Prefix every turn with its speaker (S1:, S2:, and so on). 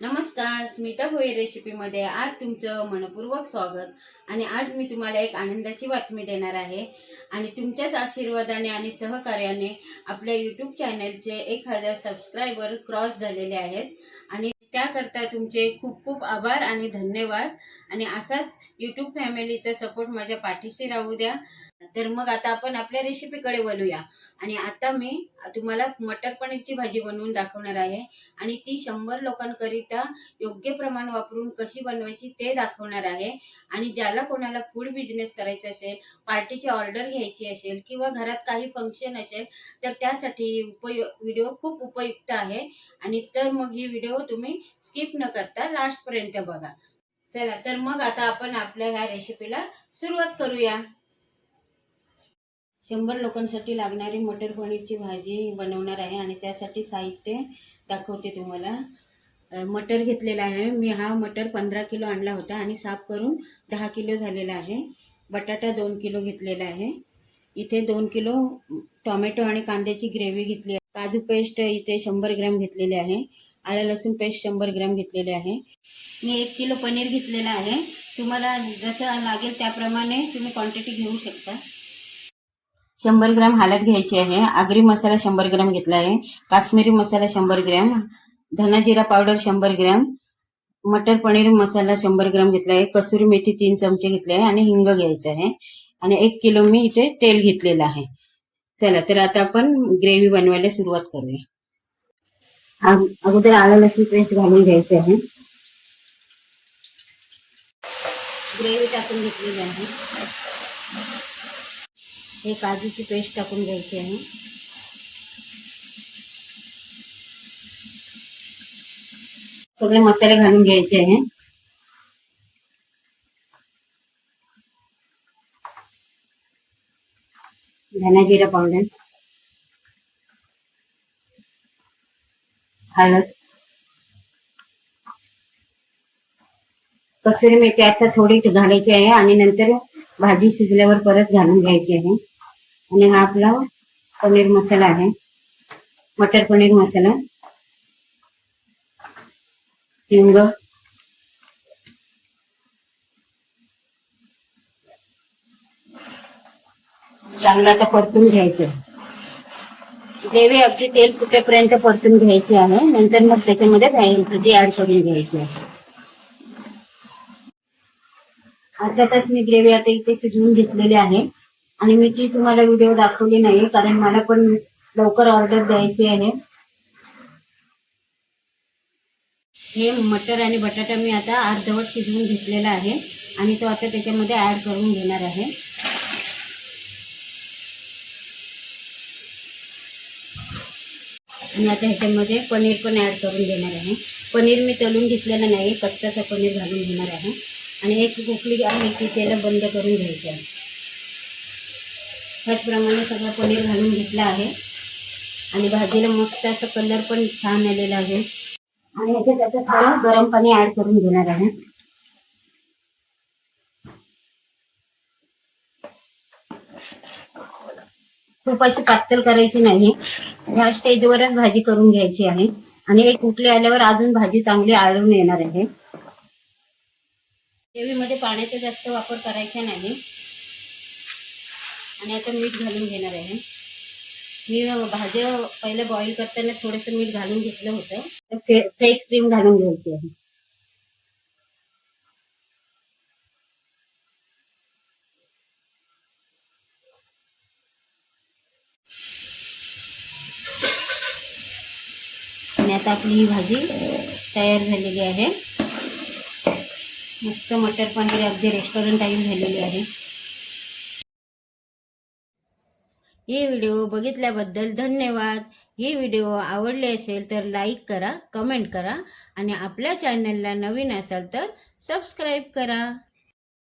S1: नमस्कार स्मिता भोये रेसिपीमध्ये आज तुमचं मनपूर्वक स्वागत. आणि आज मी तुम्हाला एक आनंदाची बातमी देणार आहे. आणि तुमच्याच आशीर्वादाने आणि सहकार्याने आपल्या यूट्यूब चॅनलचे एक हजार सबस्क्रायबर क्रॉस झालेले आहेत. आणि त्याकरता तुमचे खूप खूप आभार आणि धन्यवाद. आणि असाच यूट्यूब फॅमिलीचा सपोर्ट माझ्या पाठीशी राहू द्या. तर मग आता आपण आपल्या रेसिपीकडे वळूया. आणि आता मी तुम्हाला मटर पनीरची भाजी बनवून दाखवणार आहे. आणि ती शंभर लोकांकरिता योग्य प्रमाण वापरून कशी बनवायची ते दाखवणार आहे. आणि ज्याला कोणाला फूड बिझनेस करायचा असेल पार्टीची ऑर्डर घ्यायची असेल किंवा घरात काही फंक्शन असेल तर त्यासाठी उपयो व्हिडिओ खूप उपयुक्त आहे. आणि तर मग ही व्हिडिओ तुम्ही स्किप न करता लास्टपर्यंत बघा. चला तर मग आता आपण आपल्या ह्या रेसिपीला सुरुवात करूया. शंभर लोकांसाठी लागणारी मटर पनीरची भाजी बनवणार आहे आणि त्यासाठी साहित्य दाखवते तुम्हाला. मटर घेतलेला आहे. मी हा मटर पंधरा किलो आणला होता आणि साफ करून दहा किलो झालेला आहे. बटाटा दोन किलो घेतलेला आहे. इथे दोन किलो टोमॅटो आणि कांद्याची ग्रेव्ही घेतली काजू पेस्ट इथे शंभर ग्रॅम घेतलेले आहे. आलं लसूण पेस्ट शंभर ग्रॅम घेतलेले आहे. मी एक किलो पनीर घेतलेलं आहे. तुम्हाला जसं लागेल त्याप्रमाणे तुम्ही क्वांटिटी घेऊ शकता. शंभर ग्रॅम हालत घ्यायची आहे. आगरी मसाला शंभर ग्रॅम घेतला आहे. काश्मीरी मसाला शंभर ग्रॅम. धना जिरा पावडर शंभर ग्रॅम. मटर पनीर मसाला शंभर ग्रॅम घेतला आहे. कसुरी मेथी तीन चमचे घेतले आहे आणि हिंग घ्यायचं आहे. आणि एक किलो मी इथे तेल घेतलेलं आहे. चला तर आता आपण ग्रेव्ही बनवायला सुरुवात करूया. अगोदर आलं लसूण पेस्ट घालून घ्यायची आहे. ग्रेव्ही टाकून घेतलेली आहे. हे काजूची पेस्ट टाकून घ्यायची आहे. सगळे मसाले घालून घ्यायचे आहे. धना जिरा पावडर. हळद कसुरी मेथी आता थोडी घालायची आहे आणि नंतर भाजी शिजल्यावर परत घालून घ्यायची आहे. आणि हा आपला पनीर मसाला आहे. मटर पनीर मसाला. हिंग. चांगला आता परतून घ्यायचं. ग्रेव्ही अगदी तेल सुटेपर्यंत परतून घ्यायची आहे. नंतर मग त्याच्यामध्ये भाजी ऍड करून घ्यायची आहे. अर्धा तास मी ग्रेव्ही आता इथे शिजवून घेतलेली आहे. आणि मी ती तुम्हाला व्हिडिओ दाखवली नाही कारण मला पण लवकर ऑर्डर द्यायची आहे. हे मटर आणि बटाटा मी आता अर्धवट शिजवून घेतलेला आहे. आणि तो आता त्याच्यामध्ये ऍड करून घेणार आहे. आणि आता ह्याच्यामध्ये पनीर पण ॲड करून देणार आहे. पनीर मी तळून घेतलेलं नाही कच्चाचं पनीर घालून घेणार आहे. आणि एक कुकली आहे ती त्याला बंद करून घ्यायची आहे. त्याचप्रमाणे सगळं पनीर घालून घेतलं आहे. आणि भाजीला मस्त असं कलर पण छान आलेला आहे. आणि ह्याच्यात आता थोडं गरम पाणी ॲड करून घेणार आहे. खूप अशी पातळ करायची नाही ह्या स्टेजवरच भाजी करून घ्यायची आहे. आणि हे कुठले आल्यावर अजून भाजी चांगली आळून येणार आहे. ग्रेव्हीमध्ये पाण्याचा जास्त वापर करायचा नाही. आणि आता मीठ घालून घेणार आहे. मी भाज्या पहिले बॉईल करताना थोडंसं मीठ घालून घेतलं होतं. फ्रेश क्रीम घालून घ्यायची आहे. आता आपली ही भाजी तयार झालेली आहे. मस्त मटर पनीर अगदी रेस्टॉरंट टाईप झालेली आहे. ही व्हिडिओ बघितल्याबद्दल धन्यवाद. ही व्हिडिओ आवडले असेल तर लाईक करा कमेंट करा आणि आपल्या चॅनलला नवीन असाल तर सबस्क्राईब करा.